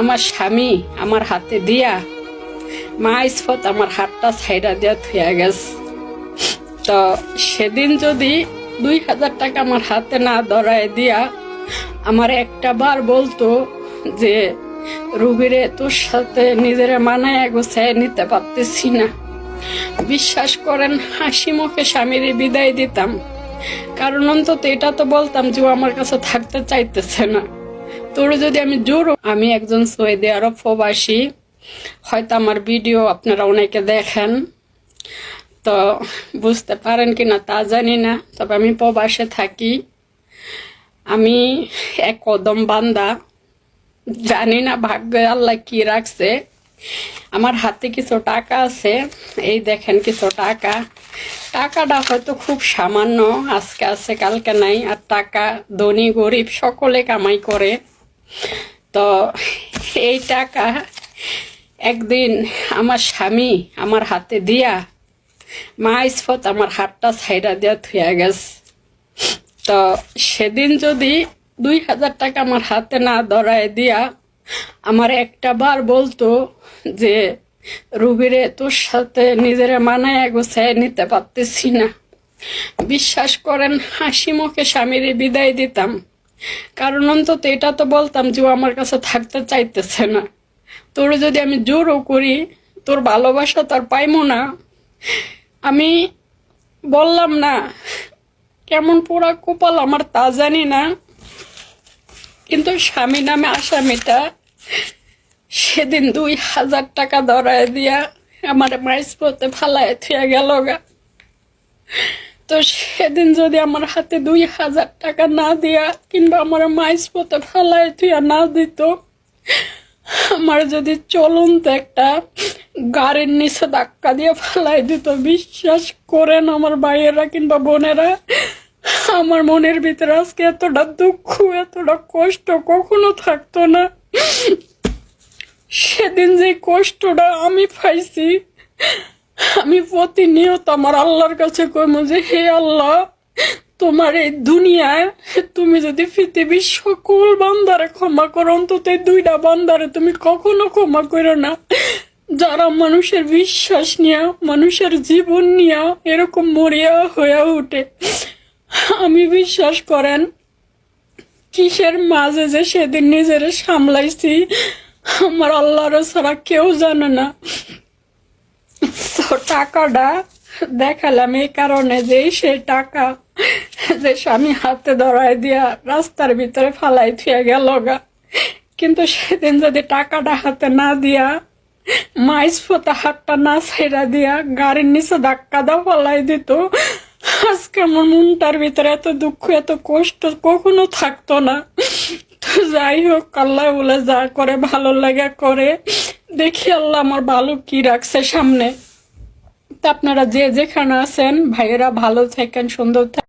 আমার স্বামী আমার হাতে দিয়া মা ইসফত আমার হাতটা ছাইরা দিয়া থুয়া গেছে। তো সেদিন যদি দুই হাজার টাকা আমার হাতে না ধরায় দিয়া আমার একটা বার বলতো যে, রুবিরে, তোর সাথে নিজের মানায় গোছায় নিতে পারতেছি না। বিশ্বাস করেন, হাসি মুখে স্বামীর বিদায় দিতাম। কারণ অন্তত এটা তো বলতাম যে আমার কাছে থাকতে চাইতেছে না। তোর যদি আমি জোর, আমি একজন সৌদি আরব প্রবাসী, হয়তো আমার ভিডিও আপনারা অনেকে দেখেন। তো বুঝতে পারেন কি না তা জানি না, তবে আমি প্রবাসে থাকি। আমি এক কদম বান্দা। জানি না ভাগ্যে আল্লাহ কি রাখছে। আমার হাতে কিছু টাকা আছে, এই দেখেন কিছু টাকা। টাকাটা হয়তো খুব সামান্য, আজকে আছে, কালকে নাই, আর টাকা ধনী, গরিব সকলে কামাই করে। তো এই টাকা একদিন আমার স্বামী আমার হাতে দিয়া মা ইসফত আমার হাতটা ছাইরা দিয়া থুয়া গেছে। তো সেদিন যদি দুই হাজার টাকা আমার হাতে না ধরায় দিয়া আমার একটা বার বলতো যে, রুবিরে, তোর সাথে নিজের মানায় গোছায় নিতে পারতেছি না। বিশ্বাস করেন, হাসি মুখে স্বামীর বিদায় দিতাম। কারণ অন্তত এটা তো বলতাম যে ও আমার কাছে থাকতে চাইতেছে না। তোর যদি আমি জোরও করি, তোর ভালোবাসা তার পাইমো না। আমি বললাম না, কেমন পোড়া কপাল আমার তা জানি না। কিন্তু স্বামী নামে আসামিটা সেদিন দুই হাজার টাকা ধরায় দিয়া আমার মাইস পথে ফালায় থুয়া গেল গা। তো সেদিন যদি আমার হাতে দুই হাজার টাকা না দিয়া কিংবা আমার মাইস পথে ফালায় থুয়া না দিত, আমার যদি চলন্ত একটা গাড়ির নিচে ধাক্কা দিয়ে ফালাই দিত, বিশ্বাস করেন আমার ভাইয়েরা কিংবা বোনেরা, আমার মনের ভিতরে আজকে এতটা দুঃখ, এতটা কষ্ট কখনো থাকতো না। সেদিন যে কষ্টটা আমি পাইছি আমি প্রতিনিয়ত আমার আল্লাহর কাছে কইম যে, হে আল্লাহ, তোমার এই দুনিয়ায় তুমি যদি পৃথিবীর সকল বান্দারে ক্ষমা করো, অন্তত দুইটা বান্দারে তুমি কখনো ক্ষমা করো না। যারা মানুষের বিশ্বাস নিয়ে, মানুষের জীবন নিয়ে এরকম মরিয়া হয়ে ওঠে আমি বিশ্বাস করেন, কিসের মাঝে যে সেদিন নিজের সামলাইছি, আমার আল্লাহর ছাড়া কেউ জানে না। টাকাটা দেখালাম এই কারণে যে সেই টাকা যে স্বামী হাতে ধরায় দিয়া রাস্তার ভিতরে ফালাই থুয়ে গেল গা। কিন্তু সেদিন যদি টাকাটা হাতে না দিয়া মাইস ফোতা হাতটা না ছেড়া দিয়া গাড়ির নিচে ধাক্কা দা ফালাই দিত, আজকে আমার মনটার ভিতরে এত দুঃখ, এত কষ্ট কখনো থাকতো না। তো যাই হোক, আল্লাহ বলে যা করে ভালো লাগে করে। দেখি আল্লাহ আমার ভালো কি রাখছে সামনে। আপনারা যে যেখানে আছেন ভাইয়েরা ভালো থাকেন সুন্দর থাকেন।